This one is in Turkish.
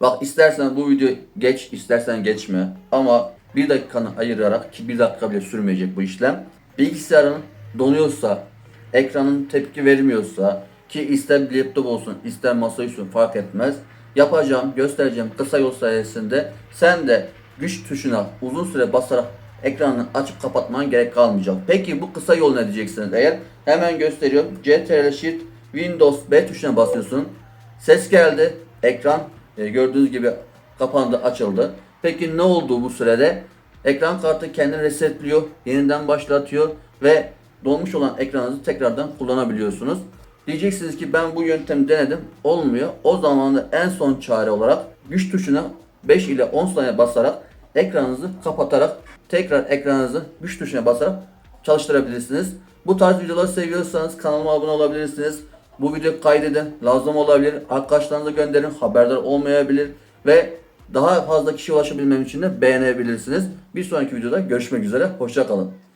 Bak istersen bu video geç, istersen geçme. Ama bir dakikanı ayırarak ki bir dakika bile sürmeyecek bu işlem. Bilgisayarın donuyorsa, ekranın tepki vermiyorsa ki ister bir laptop olsun, ister masaüstü fark etmez. Yapacağım, göstereceğim kısa yol sayesinde sen de güç tuşuna uzun süre basarak ekranını açıp kapatman gerek kalmayacak. Peki bu kısa yol ne diyeceksiniz eğer? Hemen gösteriyorum. Ctrl Shift Windows B tuşuna basıyorsun. Ses geldi. Ekran e, gördüğünüz gibi kapandı, açıldı. Peki ne oldu bu sürede? Ekran kartı kendini resetliyor, yeniden başlatıyor ve dolmuş olan ekranınızı tekrardan kullanabiliyorsunuz. Diyeceksiniz ki ben bu yöntemi denedim, olmuyor. O zaman da en son çare olarak güç tuşuna 5 ile 10 saniye basarak ekranınızı kapatarak tekrar ekranınızı güç tuşuna basarak çalıştırabilirsiniz. Bu tarz videoları seviyorsanız kanalıma abone olabilirsiniz. Bu videoyu kaydedin. Lazım olabilir. Arkadaşlarınıza gönderin. Haberdar olmayabilir. Ve daha fazla kişiye ulaşabilmem için de beğenebilirsiniz. Bir sonraki videoda görüşmek üzere. Hoşçakalın.